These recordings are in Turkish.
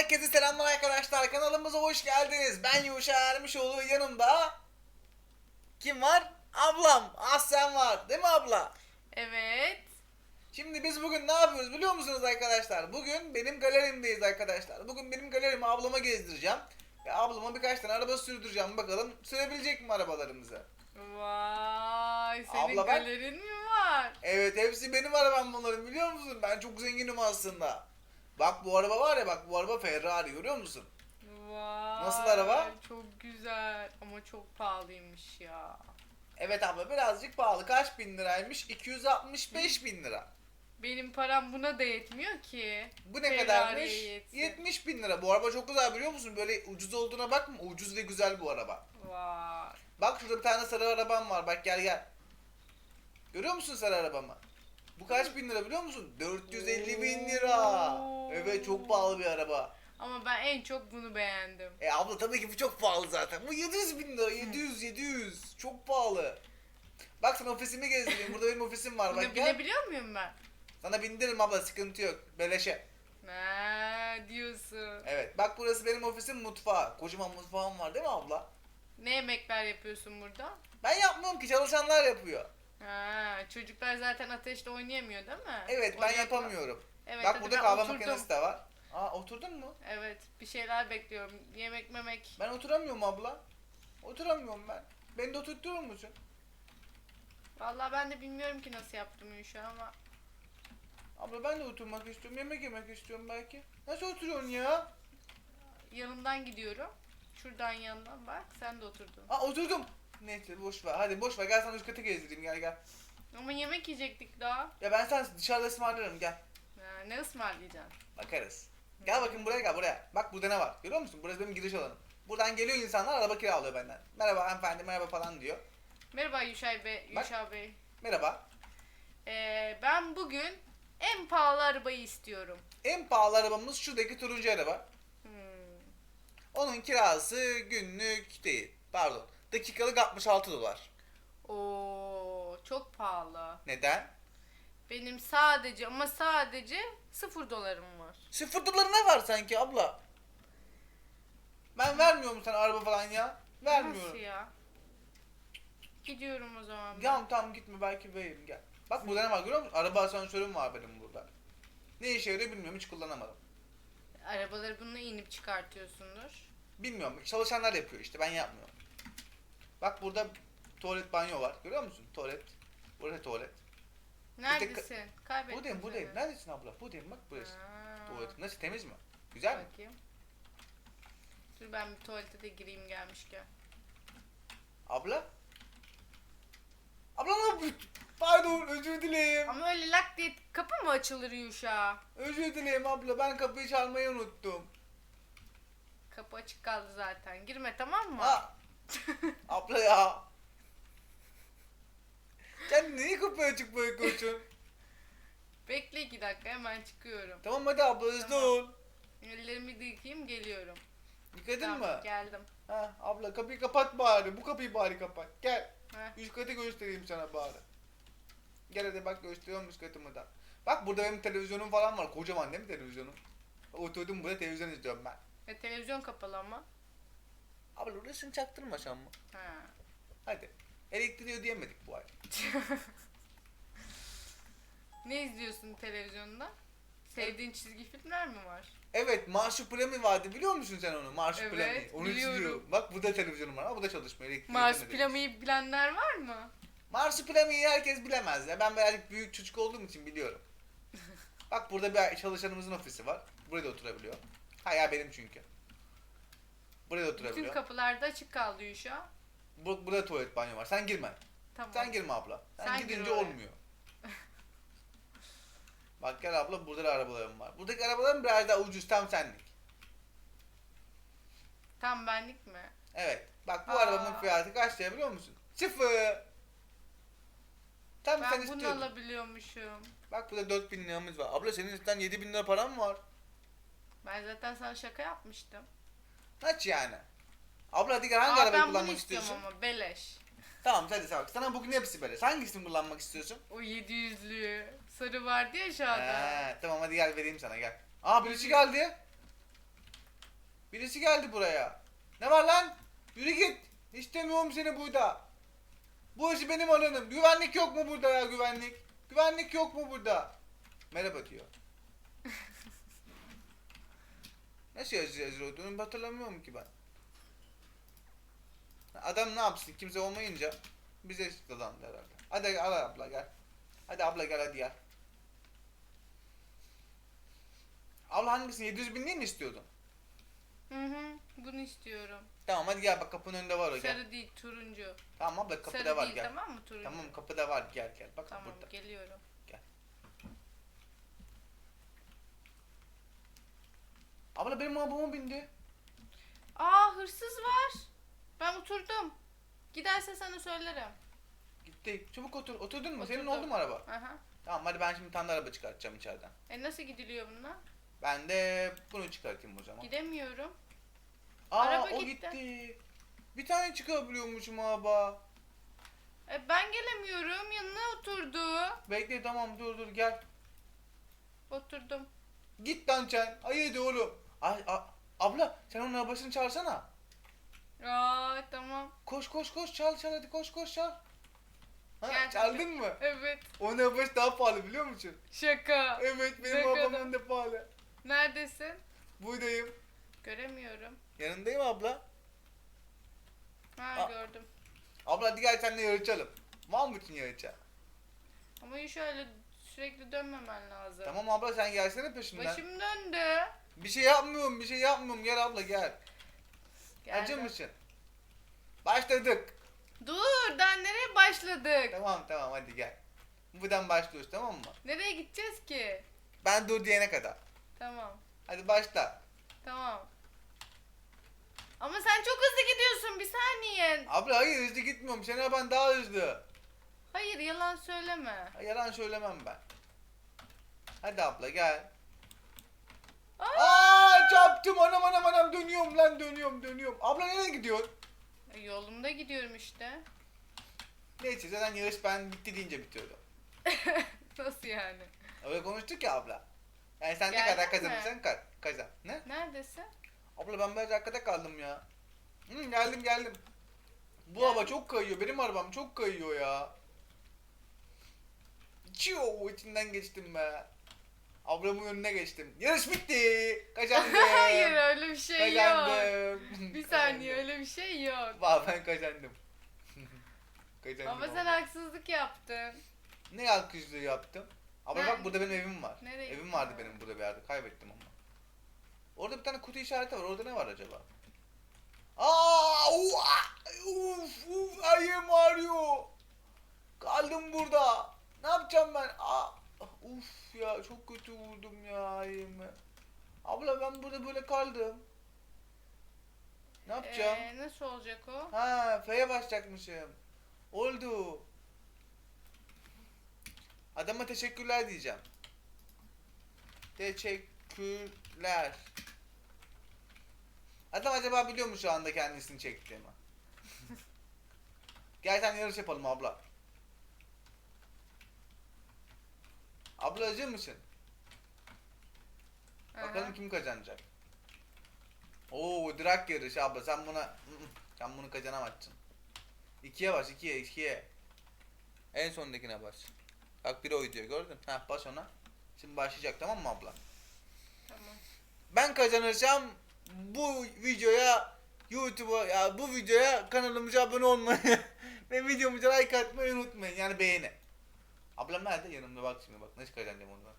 Herkese selamlar arkadaşlar. Kanalımıza hoş geldiniz. Ben Yuşa Ermişoğlu. Yanımda kim var? Ablam. Aslen var. Değil mi abla? Evet. Şimdi biz bugün ne yapıyoruz biliyor musunuz arkadaşlar? Bugün benim galerimdeyiz arkadaşlar. Bugün benim galerimi ablama gezdireceğim. Ve ablama birkaç tane araba sürdüreceğim. Bakalım sürebilecek mi arabalarımızı? Vay senin Abla bak. galerin mi var? Evet hepsi benim arabam bunların biliyor musun? Ben çok zenginim aslında. Bak bu araba var ya bak bu araba Ferrari görüyor musun? Vay. Nasıl araba? Çok güzel ama çok pahalıymış ya. Evet abla birazcık pahalı. Kaç bin liraymış? 265 bin lira. Benim param buna da yetmiyor ki. Bu ne Ferrari'ye kadarmış? yetsin. 70 bin lira. Bu araba çok güzel biliyor musun? Böyle ucuz olduğuna bakma. Ucuz ve güzel bu araba. Vay. Bak şurada bir tane sarı arabam var. Bak gel gel. Görüyor musun sarı arabamı? Bu kaç bin lira biliyor musun? 450 bin lira. Oo. Evet çok pahalı bir araba. Ama ben en çok bunu beğendim. E abla tabii ki bu çok pahalı zaten. Bu 700 bin lira. 700 700. Çok pahalı. Bak sana ofisimi gezdireyim. Burada benim ofisim var. Bak gel. binebiliyor muyum ben? Sana bindiririm abla sıkıntı yok. Beleşe. Ne diyorsun? Evet bak burası benim ofisim mutfağı. Kocaman mutfağım var değil mi abla? Ne yemekler yapıyorsun burada? Ben yapmıyorum ki çalışanlar yapıyor. Ha, çocuklar zaten ateşte oynayamıyor değil mi? Evet ben Oynatma. yapamıyorum. Evet, bak hadi burada ben kahve oturdum. makinesi de var. Aa oturdun mu? Evet bir şeyler bekliyorum. Yemek memek. Ben oturamıyorum abla. Oturamıyorum ben. Beni de oturtturur musun? Vallahi ben de bilmiyorum ki nasıl yaptım Yuşa ama. Abla ben de oturmak istiyorum. Yemek yemek istiyorum belki. Nasıl oturuyorsun ya? Yanından gidiyorum. Şuradan yandan bak sen de oturdun. Aa oturdum. Neyse boş ver. Hadi boş ver. Gel sana üst katı gezdireyim gel gel. Ama yemek yiyecektik daha. Ya ben sana dışarıda ısmarlarım gel. Ha, ne ısmarlayacaksın? Bakarız. Gel bakayım buraya gel buraya. Bak burada ne var? Görüyor musun? Burası benim giriş alanım. Buradan geliyor insanlar araba kiralıyor benden. Merhaba hanımefendi merhaba falan diyor. Merhaba Yuşay Bey. Bak. Yuşa Bey. Merhaba. Ee, ben bugün en pahalı arabayı istiyorum. En pahalı arabamız şuradaki turuncu araba. Hmm. Onun kirası günlük değil. Pardon. Dakikalık 66 dolar. Oo, çok pahalı. Neden? Benim sadece ama sadece sıfır dolarım var. Sıfır doları ne var sanki abla? Ben vermiyorum sana araba falan ya. Vermiyorum. Nasıl ya? Gidiyorum o zaman. ben. Tamam tamam gitme belki veririm gel. Bak burada ne var görüyor musun? Araba asansörüm var benim burada. Ne işe yarıyor bilmiyorum hiç kullanamadım. Arabaları bununla inip çıkartıyorsundur. Bilmiyorum çalışanlar yapıyor işte ben yapmıyorum. Bak burada tuvalet banyo var görüyor musun? Tuvalet. Burası tuvalet. Neredesin? Kaybettim Buradayım buradayım. seni. Neredesin abla? Buradayım bak burası. Ha. Tuvalet. Nasıl temiz mi? Güzel mi? Bakayım. Dur ben bir tuvalete de gireyim gelmişken. Abla? Abla ne yapıyorsun? Pardon özür dileyim. Ama öyle lak diye kapı mı açılır Yuşa? Özür dileyim abla ben kapıyı çalmayı unuttum. Kapı açık kaldı zaten. Girme tamam mı? Ha. abla ya. Sen niye kapıyı açık bırakıyorsun? Bekle iki dakika hemen çıkıyorum. tamam hadi abla hızlı Tamam. ol. Ellerimi de yıkayayım geliyorum. Yıkadın Tamam, mı? Geldim. Ha, abla kapıyı kapat bari. Bu kapıyı bari kapat. Gel. Heh. Üst katı göstereyim sana bari. Gel hadi bak gösteriyorum üst katımı da. Bak burada benim televizyonum falan var. Kocaman değil mi televizyonum? Oturdum burada televizyon izliyorum ben. E, televizyon kapalı ama. Abla orasını çaktırmasan mı? Ha. Hadi. Elektriği ödeyemedik bu ay. Ne izliyorsun televizyonda? Sevdiğin çizgi filmler mi var? Evet Marsupilami vardı biliyor musun sen onu? Marsupilami. Evet, onu biliyorum. izliyorum. Bak burada televizyonum var ama bu da çalışmıyor. Elektriği ödemedik. Bilenler var mı? Marsupilami'yi herkes bilemez ya. Ben birazcık büyük çocuk olduğum için biliyorum. Bak burada bir çalışanımızın ofisi var. Burada oturabiliyor. Hayal benim çünkü. Buraya da Bütün oturabiliyor. kapılar da açık kaldı Yuşa. Bu, burada tuvalet banyo var. Sen girme. Tamam. Sen girme abla. Sen, Sen gir gidince oraya. olmuyor. Bak gel abla burada da arabalarım var. Buradaki arabalarım biraz daha ucuz tam senlik. Tam benlik mi? Evet. Bak bu Aa. arabamın fiyatı kaç lira biliyor musun? Sıfır. Tam sen Ben bunu istiyordun. alabiliyormuşum. Bak burada 4000 liramız var. Abla senin üstten 7000 lira param var. Ben zaten sana şaka yapmıştım. Kaç yani? Abla gel hangi Aa, arabayı ben bunu kullanmak istiyorum istiyorsun? ama beleş. Tamam hadi sen bak. Sana bugün hepsi böyle. Hangisini kullanmak istiyorsun? O 700'lü sarı vardı ya aşağıda. He, tamam hadi gel vereyim sana gel. Aa birisi geldi. Birisi geldi buraya. Ne var lan? Yürü git. İstemiyorum seni burada. Bu işi benim alanım. Güvenlik yok mu burada ya güvenlik? Güvenlik yok mu burada? Merhaba diyor. Nasıl yazıyor olduğunu hatırlamıyorum ki ben. Adam ne yapsın kimse olmayınca bize dadandı herhalde. Hadi al abla gel. Hadi abla gel hadi gel. Abla hangisini 700 bin değil mi istiyordun? Hı hı. Bunu istiyorum. Tamam hadi gel bak kapının önünde var o gel. Sarı değil turuncu. Tamam abla kapıda Sarı var değil gel. tamam mı turuncu? Tamam kapıda var gel gel bak Tamam burada. geliyorum. Abla benim arabama bindi. Aa hırsız var. Ben oturdum. Giderse sana söylerim. Gitti. Çabuk otur. Oturdun mu? Senin Oturdum. oldu mu araba? Aha. Tamam hadi ben şimdi bir tane de araba çıkartacağım içeriden. E nasıl gidiliyor bununla? Ben de bunu çıkartayım o zaman. Gidemiyorum. Aa araba o gitti. gitti. Bir tane çıkabiliyormuşum araba. E ben gelemiyorum. Yanına oturdu. Bekle tamam dur dur gel. Oturdum. Git lan sen. Haydi oğlum. Ay, a- abla sen onun arabasını çalsana. Aa tamam. Koş koş koş çal çal hadi koş koş çal. Ha, Gel. çaldın mı? Evet. Onun arabası daha pahalı biliyor musun? Şaka. Evet benim Ne kadar? da pahalı. Neredesin? Buradayım. Göremiyorum. Yanındayım abla. Ha Aa. gördüm. Abla hadi gel seninle yarışalım. Var mısın yarışa? Ama şöyle sürekli dönmemen lazım. Tamam abla sen gelsene peşimden. Başım döndü. Bir şey yapmıyorum bir şey yapmıyorum gel abla gel. Geldim. mısın? Başladık. Dur daha nereye başladık? Tamam tamam hadi gel. Buradan başlıyoruz tamam mı? Nereye gideceğiz ki? Ben dur diyene kadar. Tamam. Hadi başla. Tamam. Ama sen çok hızlı gidiyorsun bir saniye. Abla hayır hızlı gitmiyorum. Senin araban daha hızlı. Hayır yalan söyleme. Yalan söylemem ben. Hadi abla gel. Aa! Çarptım anam anam anam dönüyorum lan dönüyorum dönüyorum. Abla nereye gidiyorsun? E, Yolumda gidiyorum işte. Neyse zaten yarış ben bitti deyince bitiyordu. Nasıl yani? Öyle konuştuk ya abla. Yani sen ne Geldin kadar mi? kazanırsan ka- kazan. Ne? Neredesin? Abla ben biraz arkada kaldım ya. Hı, geldim geldim. Bu Geldin. araba çok kayıyor. Benim arabam çok kayıyor ya. Çiyo içinden geçtim be. Ablamın önüne geçtim. Yarış bitti. Kazandım. Hayır öyle bir şey yok. Kazandım. Bir saniye öyle bir şey yok. Vay ben kazandım. kazandım. Ama sen haksızlık yaptın. Ne alkışlığı yaptım? Abla bak burada benim evim var. Nereye evim vardı benim burada bir yerde. Kaybettim ama. Orada bir tane kutu işareti var. Orada ne var acaba? Aa! Uf! Uf! Ayım ağrıyor. Kaldım burada. Ne yapacağım ben? Aa! Uf ya çok kötü vurdum ya ayımı. Abla ben burada böyle kaldım. Ne yapacağım? Ee, nasıl olacak o? Ha, F'ye basacakmışım. Oldu. Adama teşekkürler diyeceğim. Teşekkürler. Adam acaba biliyor mu şu anda kendisini çektiğimi? Gel sen yarış yapalım abla. Abla acır mısın? Bakalım kim kazanacak. Oo drag yarışı abla sen buna sen bunu kazanamazsın. İkiye bas ikiye ikiye. En sondakine bas. Bak bir oy diyor gördün. Ha bas ona. Şimdi başlayacak tamam mı abla? Tamam. Ben kazanırsam bu videoya YouTube'a ya bu videoya kanalımıza abone olmayı ve videomuza like atmayı unutmayın. Yani beğeni. Ablam nerede? Yanımda bak şimdi bak nasıl kazanacağım onu bak.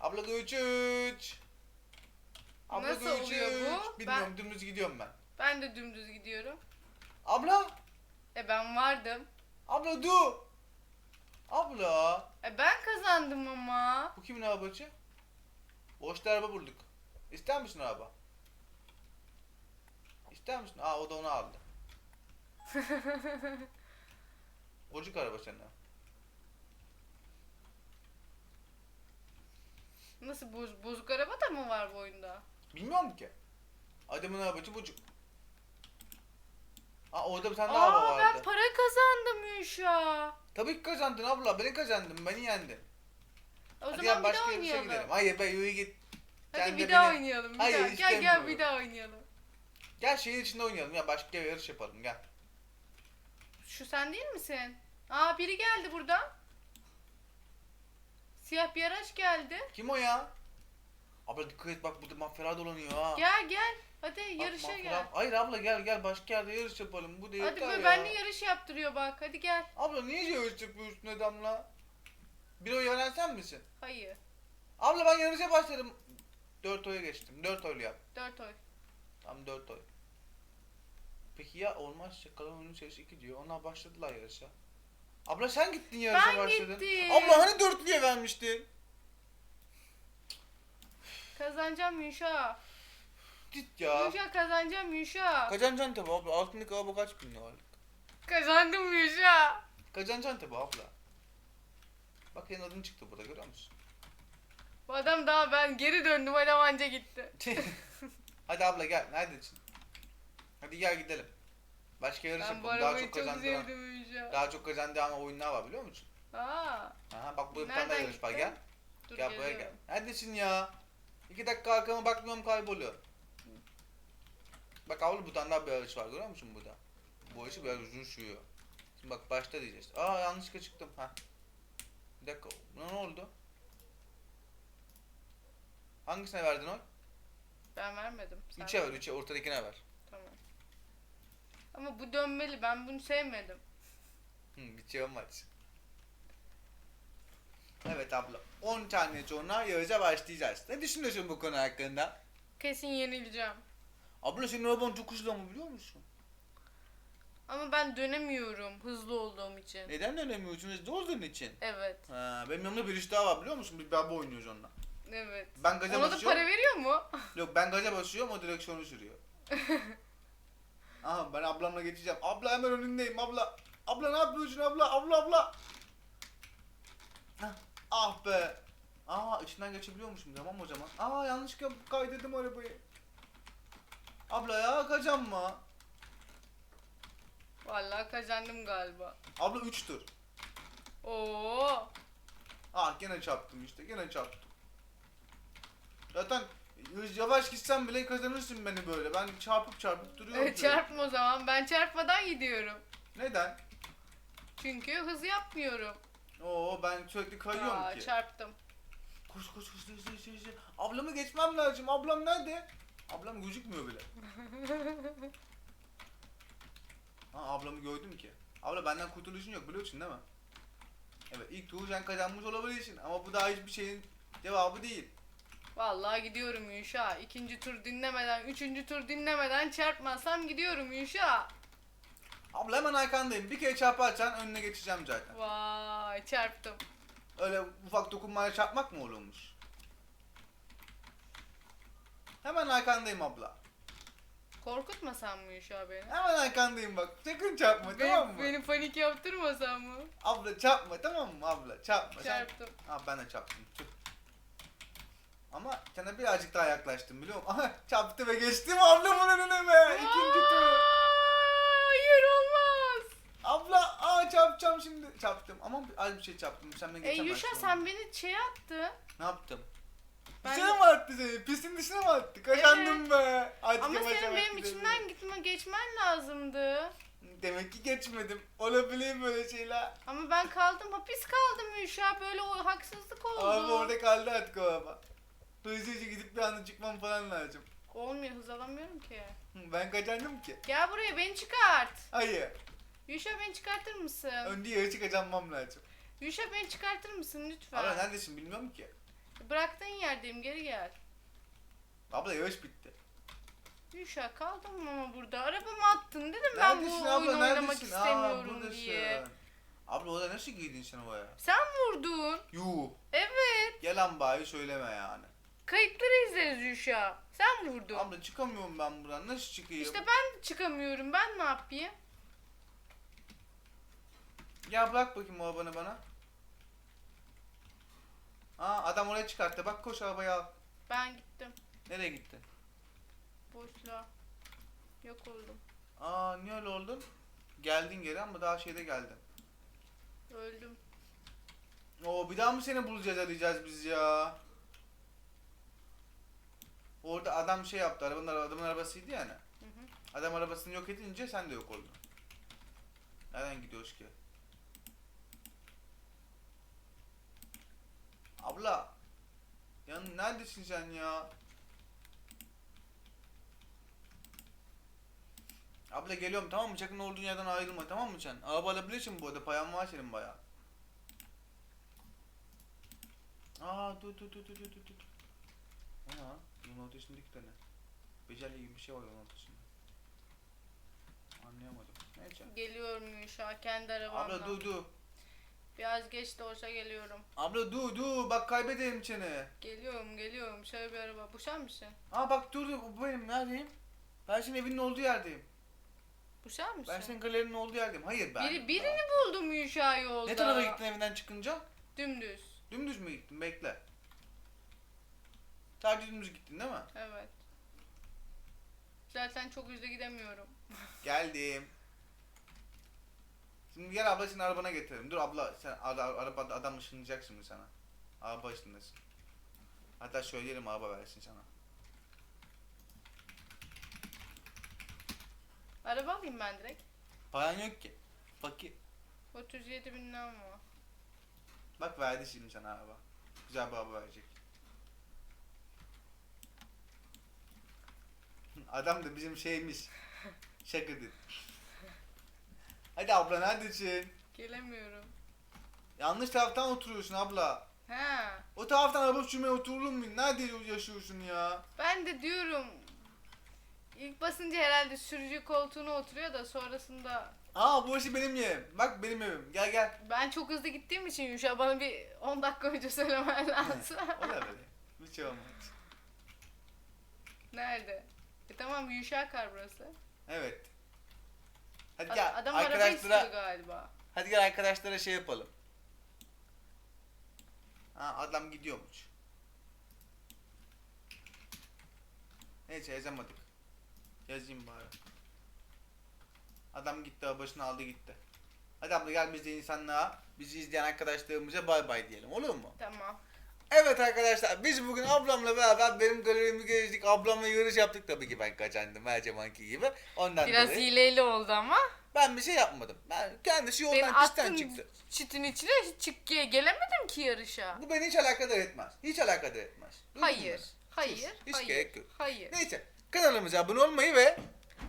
Abla güç üç. Abla Nasıl güç oluyor bu? Bilmiyorum dümdüz gidiyorum ben. Ben de dümdüz gidiyorum. Abla. E ben vardım. Abla dur. Abla. E ben kazandım ama. Bu kimin arabacı? Boşta araba bulduk. İster misin araba? İster misin? Aa o da onu aldı. Bocuk araba senin. Nasıl boz, bozuk araba da mı var bu oyunda? Bilmiyorum ki. Adamın arabacı bocuk. Aa orada bir tane daha araba Aa vardı. ben para kazandım Yuşa. Tabii ki kazandın abla. Beni kazandın. Beni yendin. O Hadi zaman gel bir başka yarışa oynayalım. gidelim. Hayır be yürü git. Hadi Sen bir daha beni- oynayalım. Bir Hayır, daha. Gel gel bir daha oynayalım. Gel şehir içinde oynayalım ya başka bir yarış yapalım gel. Şu sen değil misin? Aa biri geldi burada. Siyah bir araç geldi. Kim o ya? Abla dikkat et bak burada mafyalar dolanıyor ha. Gel gel. Hadi Bak, yarışa mafyalar- gel. Hayır abla gel gel başka yerde yarış yapalım. Bu değil Hadi ya. böyle benimle yarış yaptırıyor bak. Hadi gel. Abla niye yarış yapıyorsun adamla? Bir oy veren sen misin? Hayır. Abla ben yarışa başladım. 4 oya geçtim. 4 oylu yap. Dört oy. Tam 4 oy. Peki ya olmazsa kalan oyunun sayısı 2 diyor. Onlar başladılar yarışa. Abla sen gittin yarışa Ben başladın. gittim. Abla hani dörtlüye vermiştin? Kazanacağım Yuşa. Git ya. Yuşa kazanacağım Yuşa. Kazanacaksın tabi abla. Altındaki araba kaç bin liralık? Kazandım Yuşa. Kazanacaksın tabi abla. Bak senin adın çıktı burada görüyor musun? Bu adam daha ben geri döndüm adam anca gitti. Hadi abla gel. Neredesin? Hadi gel gidelim. Başka yarış Ben bu yapalım. Daha arabayı çok çok, kazandıran. sevdim Yuşa. Daha çok kazandıran oyunlar var biliyor musun? Aa. Aha bak burada bir tane daha Nereden yarış var gittin? gel. Dur Gel buraya gel. geliyorum. Neredesin ya? İki dakika arkama bakmıyorum kayboluyor. Bak abla bu tane daha bir yarış var görüyor musun burada? Bu yarışı biraz uzun sürüyor. Şimdi bak başta diyeceğiz. Aa yanlışlıkla çıktım. Ha. Bir dakika. Buna ne oldu? Hangisine verdin oy? Ben vermedim. Sen Üçe ver, verdin. üçe. Ortadakine ver. Tamam. Ama bu dönmeli. Ben bunu sevmedim. Hı, bitiyor maç. Evet abla. 10 tane sonra yarışa başlayacağız. Ne düşünüyorsun bu konu hakkında? Kesin yenileceğim. Abla senin araban çok hızlı ama biliyor musun? Ama ben dönemiyorum hızlı olduğum için. Neden dönemiyorsun? Hızlı olduğun için. Evet. Ha, benim yanımda birisi daha var biliyor musun? Bir baba oynuyoruz onunla. Evet. Ben gaza Ona da basıyorum. para veriyor mu? Yok ben gaza basıyorum o direksiyonu sürüyor. Aha ben ablamla geçeceğim. Abla hemen önündeyim abla. Abla ne yapıyorsun abla? Abla abla. Ah be. Aa içinden geçebiliyormuşum tamam o zaman. Aa yanlışlıkla kaydırdım arabayı. Abla ya kazanma. Vallahi kazandım galiba. Abla 3 tur. Oo. Ah gene çarptım işte gene çarptım. Zaten yavaş gitsem bile kazanırsın beni böyle. Ben çarpıp çarpıp duruyorum. Evet, çarpma o zaman. Ben çarpmadan gidiyorum. Neden? Çünkü hız yapmıyorum. Oo ben sürekli kayıyorum Aa, ki. çarptım. Koş koş koş hızlı hızlı hızlı. Ablamı geçmem lazım. Ablam nerede? Ablam gözükmüyor bile. ha ablamı gördüm ki. Abla benden kurtuluşun yok biliyorsun değil mi? Evet ilk turu sen kazanmış olabilirsin ama bu daha hiçbir şeyin cevabı değil. Vallahi gidiyorum Yuşa. İkinci tur dinlemeden, üçüncü tur dinlemeden çarpmazsam gidiyorum Yuşa. Abla hemen arkandayım. Bir kere çarparsan önüne geçeceğim zaten. Vay çarptım. Öyle ufak dokunmaya çarpmak mı olurmuş? Hemen arkandayım abla. Korkutmasan mı Yuşa beni? Hemen arkandayım bak. Sakın çarpma Beni, tamam mı? beni panik yaptırmasan mı? Abla çarpma tamam mı abla? Çarpma. Sen... Çarptım. Ha ben de çarptım. Tüh. Ama sana birazcık daha yaklaştım biliyor musun? Aha çarptı ve geçtim ablamın önüne be. İkinci tur. Hayır olmaz. Abla aa çarpacağım şimdi. Çarptım ama az bir şey çarptım. Sen beni E geçemezsin. Yuşa sen beni şey attın. Ne yaptım? Ben Dışarı mı attı seni? Pistin dışına mı attı? Kazandım be. Artık Ama yavaş senin yavaş benim gidelim. içimden gitme geçmen lazımdı. Demek ki geçmedim. Olabilir böyle şeyler. Ama ben kaldım hapis kaldım Yuşa böyle o haksızlık oldu. Abi orada kaldı artık o Hızlıca gidip bir anda çıkmam falan lazım. Olmuyor hız alamıyorum ki. Hı, Ben kazandım ki. Gel buraya beni çıkart. Hayır. Yuşa beni çıkartır mısın? Önce yarışı kazanmam lazım. Yuşa beni çıkartır mısın lütfen? Abla neredesin bilmiyorum ki. Bıraktığın yerdeyim geri gel. Abla yarış bitti. Yuşa kaldım ama burada. Arabamı attın dedim ben bu Neredesin oyunu abla oynamak neredesin? Aa istemiyorum buradasın. diye. Abla orada nasıl girdin sen oraya? Sen vurdun. Yuh. Evet. Yalan bari söyleme yani. Kayıtları izleriz Yuşa. Sen vurdun. Abla çıkamıyorum ben buradan. Nasıl çıkayım? İşte ben çıkamıyorum. Ben ne yapayım? Ya bırak bakayım o arabanı bana. Aa adam oraya çıkarttı. Bak koş arabaya al. Ben gittim. Nereye gitti? Boşluğa. Yok oldum. Aa niye öyle oldun? Geldin geri ama daha şeyde geldin. Öldüm. Oo bir daha mı seni bulacağız arayacağız biz ya? Orada adam şey yaptı. Arabanın, adamın arabasıydı yani. Hı hı. Adam arabasını yok edince sen de yok oldun. Nereden gidiyoruz ki? Abla. Ya neredesin sen ya? Abla geliyorum tamam mı? Çakın olduğun yerden ayrılma tamam mı sen? Araba alabilirsin bu arada. Payan var senin baya. Aa dur dur dur dur dur dur. ne lan? Yolun ortasında iki tane. Becerli gibi bir şey var yolun ortasında. Anlayamadım. Neyse. Geliyorum Yuşa kendi arabamla. Abla dur dur. Biraz geç de olsa geliyorum. Abla dur dur. Bak kaybederim seni. Geliyorum geliyorum. Şöyle bir araba. Bu sen misin? Aa bak dur dur. Bu benim. Neredeyim? Ben senin evinin olduğu yerdeyim. Bu sen misin? Ben senin galerinin olduğu yerdeyim. Hayır ben. Biri, birini buldum Yuşa yolda. Ne tarafa gittin evinden çıkınca? Dümdüz. Dümdüz mü gittin? Bekle. Dümdüz gittin değil mi? Evet. Zaten çok hızlı gidemiyorum. Geldim. Şimdi gel abla seni arabana getirelim. Dur abla sen ara, arabada adam ışınlayacak şimdi sana. Araba ışınlasın. Hatta söyleyelim araba versin sana. Araba alayım ben direkt. Paran yok ki. Fakir. 37 bin liram var. Bak verdi şimdi sana araba. Güzel bir araba verecek. Adam da bizim şeymiş. Şakadır. Hadi abla neredesin? Gelemiyorum. Yanlış taraftan oturuyorsun abla. He. O taraftan araba sürmeye oturulur mu? Nerede yaşıyorsun ya? Ben de diyorum. İlk basınca herhalde sürücü koltuğuna oturuyor da sonrasında Aa burası benim yerim. Bak benim evim. Gel gel. ben çok hızlı gittiğim için Yuşa bana bir 10 dakika önce söylemen lazım. o da böyle. Şey olmaz. Nerede? E tamam Yuşa kar burası. Evet. Hadi A- gel. Adam araba arkadaşlara, galiba. hadi gel arkadaşlara şey yapalım. Ha adam gidiyormuş. Neyse yazamadık. Yazayım bari. Adam gitti arabasını aldı gitti. Hadi abla gel biz de insanlığa, bizi izleyen arkadaşlarımıza bay bay diyelim olur mu? Tamam. Evet arkadaşlar biz bugün ablamla beraber benim galerimi gezdik. Ablamla yarış yaptık tabii ki ben kazandım her zamanki gibi. Ondan Biraz dolayı hileli oldu ama. ben bir şey yapmadım. Ben kendisi yoldan pistten attım çıktı. çitin içine hiç çık gelemedim ki yarışa. Bu beni hiç alakadar etmez. Hiç alakadar etmez. Duydun Hayır. mu? Hayır. Sus, hiç hayır. gerek yok. Hayır. Neyse kanalımıza abone olmayı ve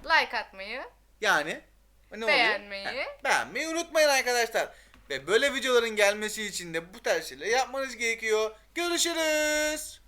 Like atmayı. yani ne Beğenmeyi. oluyor? Heh, beğenmeyi unutmayın arkadaşlar. Ve böyle videoların gelmesi için de bu tarz şeyleri yapmanız gerekiyor. Görüşürüz.